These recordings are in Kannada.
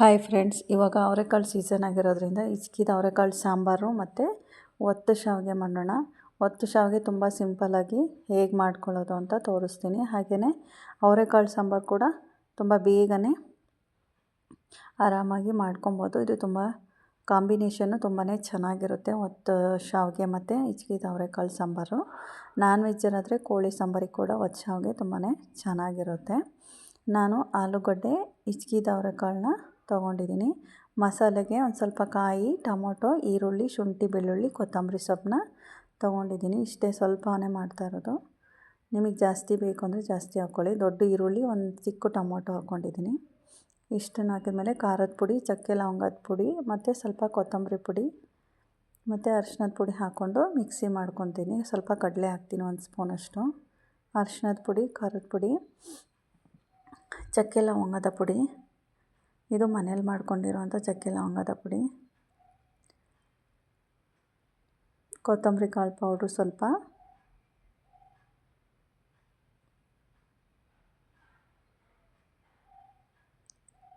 ಹಾಯ್ ಫ್ರೆಂಡ್ಸ್ ಇವಾಗ ಅವರೆಕಾಳು ಸೀಸನ್ ಆಗಿರೋದ್ರಿಂದ ಇಚ್ಕಿದ ಅವರೆಕಾಳು ಸಾಂಬಾರು ಮತ್ತು ಒತ್ತು ಶಾವಿಗೆ ಮಾಡೋಣ. ಒತ್ತು ಶಾವಿಗೆ ತುಂಬ ಸಿಂಪಲ್ಲಾಗಿ ಹೇಗೆ ಮಾಡ್ಕೊಳ್ಳೋದು ಅಂತ ತೋರಿಸ್ತೀನಿ. ಹಾಗೆಯೇ ಅವರೆಕಾಳು ಸಾಂಬಾರು ಕೂಡ ತುಂಬ ಬೇಗನೆ ಆರಾಮಾಗಿ ಮಾಡ್ಕೊಬೋದು. ಇದು ತುಂಬ ಕಾಂಬಿನೇಷನ್ನು ತುಂಬಾ ಚೆನ್ನಾಗಿರುತ್ತೆ ಒತ್ತು ಶಾವಿಗೆ ಮತ್ತು ಇಚ್ಕಿದ ಅವರೆಕಾಳು ಸಾಂಬಾರು. ನಾನ್ ವೆಜ್ಜರಾದರೆ ಕೋಳಿ ಸಾಂಬಾರಿಗೆ ಕೂಡ ಒತ್ತು ಶಾವಿಗೆ ತುಂಬಾ ಚೆನ್ನಾಗಿರುತ್ತೆ. ನಾನು ಆಲೂಗಡ್ಡೆ ಇಚ್ಕಿದ ಅವರೆಕಾಳನ್ನ ತೊಗೊಂಡಿದ್ದೀನಿ. ಮಸಾಲೆಗೆ ಒಂದು ಸ್ವಲ್ಪ ಕಾಯಿ, ಟೊಮೊಟೊ, ಈರುಳ್ಳಿ, ಶುಂಠಿ, ಬೆಳ್ಳುಳ್ಳಿ, ಕೊತ್ತಂಬರಿ ಸೊಪ್ಪನ್ನ ತೊಗೊಂಡಿದ್ದೀನಿ. ಇಷ್ಟೇ ಸ್ವಲ್ಪನೇ ಮಾಡ್ತಾ ಇರೋದು. ನಿಮಗೆ ಜಾಸ್ತಿ ಬೇಕು ಅಂದರೆ ಜಾಸ್ತಿ ಹಾಕ್ಕೊಳ್ಳಿ ದೊಡ್ಡ ಈರುಳ್ಳಿ, ಒಂದು ಚಿಕ್ಕ ಟೊಮೊಟೊ ಹಾಕ್ಕೊಂಡಿದ್ದೀನಿ ಇಷ್ಟನ್ನು ಹಾಕಿದ್ಮೇಲೆ ಖಾರದ ಪುಡಿ, ಚಕ್ಕೆ ಲವಂಗದ ಪುಡಿ, ಮತ್ತು ಸ್ವಲ್ಪ ಕೊತ್ತಂಬರಿ ಪುಡಿ, ಮತ್ತು ಅರಿಶಿನದ ಪುಡಿ ಹಾಕ್ಕೊಂಡು ಮಿಕ್ಸಿ ಮಾಡ್ಕೊತೀನಿ. ಸ್ವಲ್ಪ ಕಡಲೆ ಹಾಕ್ತೀನಿ ಒಂದು ಸ್ಪೂನಷ್ಟು ಅರಿಶಿನದ ಪುಡಿ, ಖಾರದ ಪುಡಿ, ಚಕ್ಕೆ ಲವಂಗದ ಪುಡಿ ಇದು ಮನೇಲಿ ಮಾಡ್ಕೊಂಡಿರುವಂಥ ಚಕ್ಕೆ ಲವಂಗದ ಪುಡಿ. ಕೊತ್ತಂಬರಿ ಕಾಳು ಪೌಡ್ರು ಸ್ವಲ್ಪ.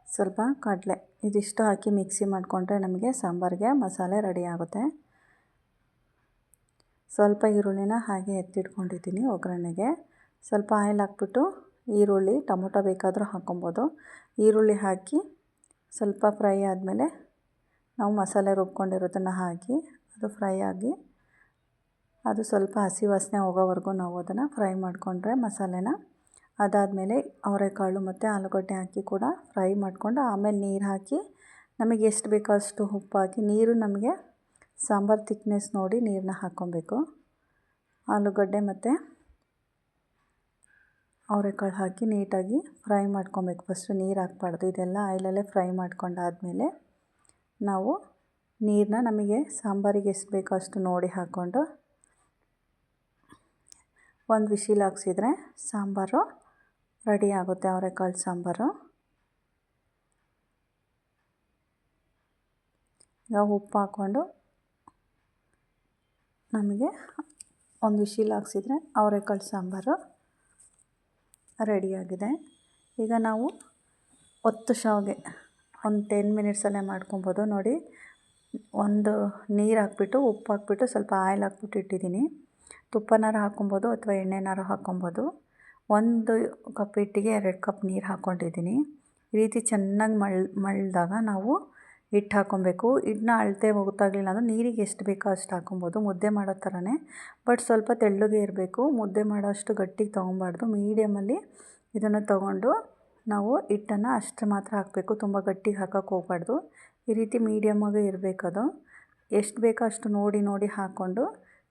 ಸ್ವಲ್ಪ ಕಡಲೆ. ಇದಿಷ್ಟು ಹಾಕಿ ಮಿಕ್ಸಿ ಮಾಡಿಕೊಂಡ್ರೆ ನಮಗೆ ಸಾಂಬಾರಿಗೆ ಮಸಾಲೆ ರೆಡಿ ಆಗುತ್ತೆ. ಸ್ವಲ್ಪ ಈರುಳ್ಳಿನ ಹಾಗೆ ಎತ್ತಿಟ್ಕೊಂಡಿದ್ದೀನಿ ಒಗ್ಗರಣೆಗೆ. ಸ್ವಲ್ಪ ಆಯಿಲ್ ಹಾಕ್ಬಿಟ್ಟು ಈರುಳ್ಳಿ, ಟೊಮೊಟೊ ಬೇಕಾದರೂ ಹಾಕ್ಕೊಬೋದು ಈರುಳ್ಳಿ ಹಾಕಿ ಸ್ವಲ್ಪ ಫ್ರೈ ಆದಮೇಲೆ ನಾವು ಮಸಾಲೆ ರುಬ್ಕೊಂಡಿರೋದನ್ನು ಹಾಕಿ, ಅದು ಫ್ರೈ ಆಗಿ, ಅದು ಸ್ವಲ್ಪ ಹಸಿ ವಾಸನೆ ಹೋಗೋವರೆಗೂ ನಾವು ಅದನ್ನು ಫ್ರೈ ಮಾಡಿಕೊಂಡ್ರೆ ಮಸಾಲೆನ ಅದಾದಮೇಲೆ ಅವರೆಕಾಳು ಮತ್ತು ಆಲೂಗಡ್ಡೆ ಹಾಕಿ ಕೂಡ ಫ್ರೈ ಮಾಡಿಕೊಂಡು ಆಮೇಲೆ ನೀರು ಹಾಕಿ, ನಮಗೆ ಎಷ್ಟು ಬೇಕೋ ಅಷ್ಟು ಉಪ್ಪು ಹಾಕಿ ನೀರು ನಮಗೆ ಸಾಂಬಾರು ಥಿಕ್ನೆಸ್ ನೋಡಿ ನೀರನ್ನ ಹಾಕ್ಕೊಬೇಕು. ಆಲೂಗಡ್ಡೆ ಮತ್ತು ಅವರೆಕಾಳು ಹಾಕಿ ನೀಟಾಗಿ ಫ್ರೈ ಮಾಡ್ಕೊಬೇಕು. ಫಸ್ಟು ನೀರು ಹಾಕ್ಬಾರ್ದು. ಇದೆಲ್ಲ ಆಯಿಲಲ್ಲೇ ಫ್ರೈ ಮಾಡ್ಕೊಂಡಾದಮೇಲೆ ನಾವು ನೀರನ್ನ ನಮಗೆ ಸಾಂಬಾರಿಗೆ ಎಷ್ಟು ಬೇಕೋ ಅಷ್ಟು ನೋಡಿ ಹಾಕ್ಕೊಂಡು ಒಂದು ವಿಶಿಲ್ ಹಾಕ್ಸಿದ್ರೆ ಸಾಂಬಾರು ರೆಡಿ ಆಗುತ್ತೆ. ಅವರೆಕಾಳು ಸಾಂಬಾರು. ಈಗ ಉಪ್ಪು ಹಾಕ್ಕೊಂಡು ನಮಗೆ ಒಂದು ವಿಶಿಲ್ ಹಾಕ್ಸಿದ್ರೆ ಅವರೆಕಾಳು ಸಾಂಬಾರು. ರೆಡಿಯಾಗಿದೆ. ಈಗ ನಾವು ಒತ್ತು ಶಾವಿಗೆ ಒಂದು ಟೆನ್ ಮಿನಿಟ್ಸಲ್ಲೇ ಮಾಡ್ಕೊಬೋದು. ನೋಡಿ, ಒಂದು ನೀರು ಹಾಕ್ಬಿಟ್ಟು, ಉಪ್ಪು ಹಾಕ್ಬಿಟ್ಟು, ಸ್ವಲ್ಪ ಆಯಿಲ್ ಹಾಕ್ಬಿಟ್ಟು ಇಟ್ಟಿದ್ದೀನಿ. ತುಪ್ಪನಾರು ಹಾಕ್ಕೊಬೋದು ಅಥವಾ ಎಣ್ಣೆನಾರು ಹಾಕ್ಕೊಬೋದು. ಒಂದು ಕಪ್ ಹಿಟ್ಟಿಗೆ ಎರಡು ಕಪ್ ನೀರು ಹಾಕ್ಕೊಂಡಿದ್ದೀನಿ. ಈ ರೀತಿ ಚೆನ್ನಾಗಿ ಮಳ್, ಮಳ್ದಾಗ ನಾವು ಹಿಟ್ಟು ಹಾಕ್ಕೊಬೇಕು ಹಿಟ್ಟನ್ನ ಅಳತೆ ಗೊತ್ತಾಗಲಿಲ್ಲ ಅಂದರೆ ನೀರಿಗೆ ಎಷ್ಟು ಬೇಕೋ ಅಷ್ಟು ಹಾಕೊಬೋದು. ಮುದ್ದೆ ಮಾಡೋ ಥರನೇ. ಬಟ್ ಸ್ವಲ್ಪ ತೆಳ್ಳಗೆ ಇರಬೇಕು. ಮುದ್ದೆ ಮಾಡೋ ಅಷ್ಟು ಗಟ್ಟಿಗೆ ತೊಗೊಬಾರ್ದು. ಮೀಡಿಯಮಲ್ಲಿ ಇದನ್ನು ತೊಗೊಂಡು ನಾವು ಹಿಟ್ಟನ್ನು ಅಷ್ಟು ಮಾತ್ರ ಹಾಕಬೇಕು. ತುಂಬ ಗಟ್ಟಿಗೆ ಹಾಕೋಕ್ಕೆ ಹೋಗ್ಬಾರ್ದು. ಈ ರೀತಿ ಮೀಡಿಯಮಾಗೆ ಇರಬೇಕದು ಎಷ್ಟು ಬೇಕೋ ಅಷ್ಟು ನೋಡಿ ನೋಡಿ ಹಾಕ್ಕೊಂಡು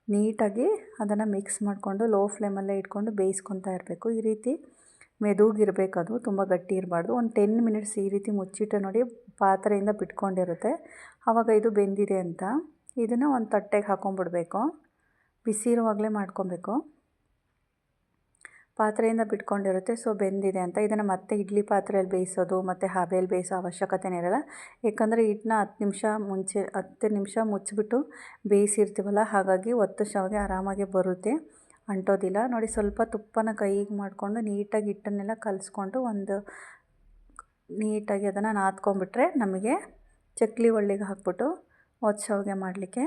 ನೀಟಾಗಿ ಅದನ್ನು ಮಿಕ್ಸ್ ಮಾಡಿಕೊಂಡು ಲೋ ಫ್ಲೇಮಲ್ಲೇ ಇಟ್ಕೊಂಡು ಬೇಯಿಸ್ಕೊತಾ ಇರಬೇಕು. ಈ ರೀತಿ ಮೆದುಗಿರಬೇಕದು ತುಂಬ ಗಟ್ಟಿ ಇರಬಾರ್ದು. ಒಂದು ಟೆನ್ ಮಿನಿಟ್ಸ್ ಈ ರೀತಿ ಮುಚ್ಚಿಟ್ಟು ನೋಡಿ ಪಾತ್ರೆಯಿಂದ ಬಿಟ್ಕೊಂಡಿರುತ್ತೆ. ಆವಾಗ ಇದು ಬೆಂದಿದೆ ಅಂತ. ಇದನ್ನು ಒಂದು ತಟ್ಟೆಗೆ ಹಾಕೊಂಡ್ಬಿಡ್ಬೇಕು ಬಿಸಿ ಇರುವಾಗಲೇ ಮಾಡ್ಕೊಬೇಕು. ಪಾತ್ರೆಯಿಂದ ಬಿಟ್ಕೊಂಡಿರುತ್ತೆ. ಸೊ, ಬೆಂದಿದೆ ಅಂತ. ಇದನ್ನು ಮತ್ತೆ ಇಡ್ಲಿ ಪಾತ್ರೆಯಲ್ಲಿ ಬೇಯಿಸೋದು, ಮತ್ತು ಹಬೆಯಲ್ಲಿ ಬೇಯಿಸೋ ಅವಶ್ಯಕತೆನೇ ಇರಲ್ಲ. ಏಕೆಂದರೆ ಹಿಟ್ಟನ್ನ ಹತ್ತು ನಿಮಿಷ ಮುಂಚೆ, ಹತ್ತು ನಿಮಿಷ ಮುಚ್ಚಿಬಿಟ್ಟು ಬೇಯಿಸಿರ್ತೀವಲ್ಲ, ಹಾಗಾಗಿ ಒತ್ತು ಶಾವಿಗೆ ಆರಾಮಾಗಿ ಬರುತ್ತೆ. ಅಂಟೋದಿಲ್ಲ. ನೋಡಿ, ಸ್ವಲ್ಪ ತುಪ್ಪನ ಕೈಗೆ ಮಾಡಿಕೊಂಡು ನೀಟಾಗಿ ಹಿಟ್ಟನ್ನೆಲ್ಲ ಕಲಿಸ್ಕೊಂಡು ಒಂದು ನೀಟಾಗಿ ಅದನ್ನು ನಾದ್ಕೊಂಡ್ಬಿಟ್ರೆ ನಮಗೆ ಚಕ್ಲಿ ಒಳ್ಳಿಗೆ ಹಾಕ್ಬಿಟ್ಟು ಒತ್ತು ಶಾವಿಗೆ ಮಾಡಲಿಕ್ಕೆ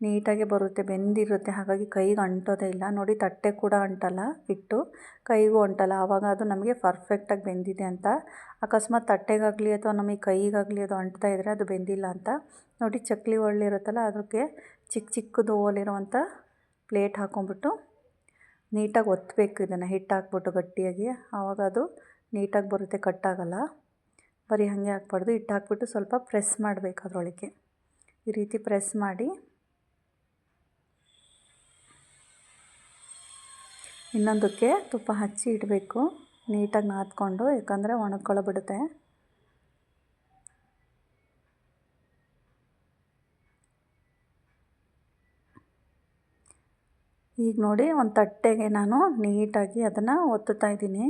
ನೀಟಾಗಿ ಬರುತ್ತೆ, ಬೆಂದಿರುತ್ತೆ. ಹಾಗಾಗಿ ಕೈಗೆ ಅಂಟೋದೇ ಇಲ್ಲ. ನೋಡಿ, ತಟ್ಟೆ ಕೂಡ ಅಂಟಲ್ಲ, ಹಿಟ್ಟು ಕೈಗೂ ಅಂಟಲ್ಲ. ಆವಾಗ ಅದು ನಮಗೆ ಪರ್ಫೆಕ್ಟಾಗಿ ಬೆಂದಿದೆ ಅಂತ. ಅಕಸ್ಮಾತ್ ತಟ್ಟೆಗಾಗಲಿ ಅಥವಾ ನಮಗೆ ಕೈಗಾಗಲಿ ಅದು ಅಂಟ್ತಾ ಇದ್ದರೆ ಅದು ಬೆಂದಿಲ್ಲ ಅಂತ. ನೋಡಿ, ಚಕ್ಲಿ ಒಳ್ಳಿರುತ್ತಲ್ಲ ಅದಕ್ಕೆ ಚಿಕ್ಕ ಚಿಕ್ಕದು ಓಲಿರುವಂಥ ಪ್ಲೇಟ್ ಹಾಕ್ಕೊಂಬಿಟ್ಟು ನೀಟಾಗಿ ಒತ್ತಬೇಕು ಇದನ್ನು. ಹಿಟ್ಟು ಹಾಕ್ಬಿಟ್ಟು ಗಟ್ಟಿಯಾಗಿ. ಆವಾಗ ಅದು ನೀಟಾಗಿ ಬರುತ್ತೆ, ಕಟ್ಟಾಗಲ್ಲ. ಬರೀ ಹಾಗೆ ಹಾಕ್ಬಾರ್ದು. ಹಿಟ್ಟು ಹಾಕ್ಬಿಟ್ಟು ಸ್ವಲ್ಪ ಪ್ರೆಸ್ ಮಾಡಬೇಕು ಅದರೊಳಗೆ ಈ ರೀತಿ ಪ್ರೆಸ್ ಮಾಡಿ. ಇನ್ನೊಂದಕ್ಕೆ ತುಪ್ಪ ಹಚ್ಚಿ ಇಡಬೇಕು. ನೀಟಾಗಿ ನಾದ್ಕೊಂಡು, ಯಾಕಂದರೆ ಒಣಕೊಳಬಿಡುತ್ತೆ ಈಗ ನೋಡಿ ಒಂದು ತಟ್ಟೆಗೆ ನಾನು ನೀಟಾಗಿ ಅದನ್ನು ಒತ್ತುತ್ತಾ ಇದ್ದೀನಿ.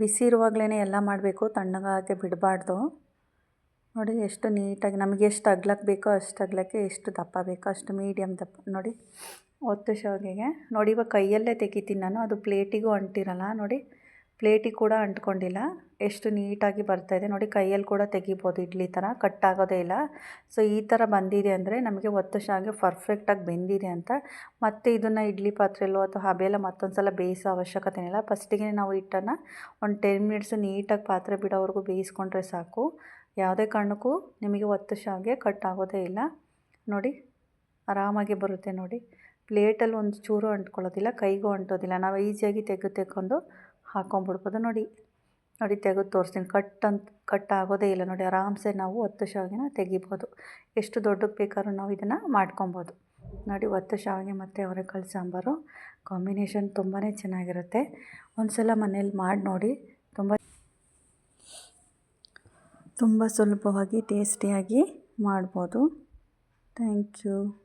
ಬಿಸಿ ಇರುವಾಗಲೇ ಎಲ್ಲ ಮಾಡಬೇಕು ತಣ್ಣಗಾಗೆ ಬಿಡಬಾರ್ದು. ನೋಡಿ ಎಷ್ಟು ನೀಟಾಗಿ, ನಮಗೆ ಎಷ್ಟು ಅಗ್ಲಕ್ಕೆ ಬೇಕೋ ಅಷ್ಟು ಅಗ್ಲಕ್ಕೆ ಎಷ್ಟು ದಪ್ಪ ಬೇಕೋ ಅಷ್ಟು ಮೀಡಿಯಮ್ ದಪ್ಪ, ನೋಡಿ. ಒತ್ತು ಶಾವಿಗೆಗೆ ನೋಡಿ ಇವಾಗ ಕೈಯಲ್ಲೇ ತೆಗಿತೀನಿ ನಾನು, ಅದು ಪ್ಲೇಟಿಗೂ ಅಂಟಿರಲ್ಲ, ನೋಡಿ. ಪ್ಲೇಟಿಗೆ ಕೂಡ ಅಂಟ್ಕೊಂಡಿಲ್ಲ. ಎಷ್ಟು ನೀಟಾಗಿ ಬರ್ತಾ ಇದೆ. ನೋಡಿ, ಕೈಯಲ್ಲಿ ಕೂಡ ತೆಗಿಬೋದು ಇಡ್ಲಿ ಥರ. ಕಟ್ ಆಗೋದೇ ಇಲ್ಲ. ಸೊ, ಈ ಥರ ಬಂದಿದೆ ಅಂದರೆ ನಮಗೆ ಒತ್ತು ಶಾವಿಗೆ ಪರ್ಫೆಕ್ಟಾಗಿ ಬೆಂದಿದೆ ಅಂತ. ಮತ್ತೆ ಇದನ್ನು ಇಡ್ಲಿ ಪಾತ್ರೆಯಲ್ಲೋ ಅಥವಾ ಹಬೆಲ್ಲ ಮತ್ತೊಂದು ಸಲ ಬೇಯಿಸೋ ಅವಶ್ಯಕತೆ ಇಲ್ಲ. ಫಸ್ಟಿಗೆ ನಾವು ಹಿಟ್ಟನ್ನು ಒಂದು ಟೆನ್ ಮಿನಿಟ್ಸ್ ನೀಟಾಗಿ ಪಾತ್ರೆ ಬಿಡೋವರೆಗೂ ಬೇಯಿಸ್ಕೊಂಡ್ರೆ ಸಾಕು. ಯಾವುದೇ ಕಾರಣಕ್ಕೂ ನಿಮಗೆ ಒತ್ತು ಶಾವಿಗೆ ಕಟ್ ಆಗೋದೇ ಇಲ್ಲ. ನೋಡಿ, ಆರಾಮಾಗಿ ಬರುತ್ತೆ ನೋಡಿ. ಪ್ಲೇಟಲ್ಲಿ ಒಂದು ಚೂರು ಅಂಟ್ಕೊಳ್ಳೋದಿಲ್ಲ, ಕೈಗೂ ಅಂಟೋದಿಲ್ಲ. ನಾವು ಈಸಿಯಾಗಿ ತೆಗೆದು ತೆಕ್ಕೊಂಡು ಹಾಕ್ಕೊಂಬಿಡ್ಬೋದು ನೋಡಿ ನೋಡಿ ತೆಗೆದು ತೋರಿಸ್ತೀನಿ. ಕಟ್ ಅಂತ ಕಟ್ ಆಗೋದೇ ಇಲ್ಲ. ನೋಡಿ, ಆರಾಮ್ಸೆ ನಾವು ಒತ್ತು ಶಾವಿಗೆನ ತೆಗಿಬೋದು. ಎಷ್ಟು ದೊಡ್ಡಕ್ಕೆ ಬೇಕಾದ್ರೂ ನಾವು ಇದನ್ನು ಮಾಡ್ಕೊಬೋದು. ನೋಡಿ, ಒತ್ತು ಶಾವಿಗೆ ಮತ್ತು ಅವರೆಕಾಳು ಸಾಂಬಾರು. ಕಾಂಬಿನೇಷನ್ ತುಂಬಾ ಚೆನ್ನಾಗಿರುತ್ತೆ. ಒಂದು ಸಲ ಮನೇಲಿ ಮಾಡಿ ನೋಡಿ. ತುಂಬ ತುಂಬ ಸುಲಭವಾಗಿ, ಟೇಸ್ಟಿಯಾಗಿ ಮಾಡ್ಬೋದು. Thank you.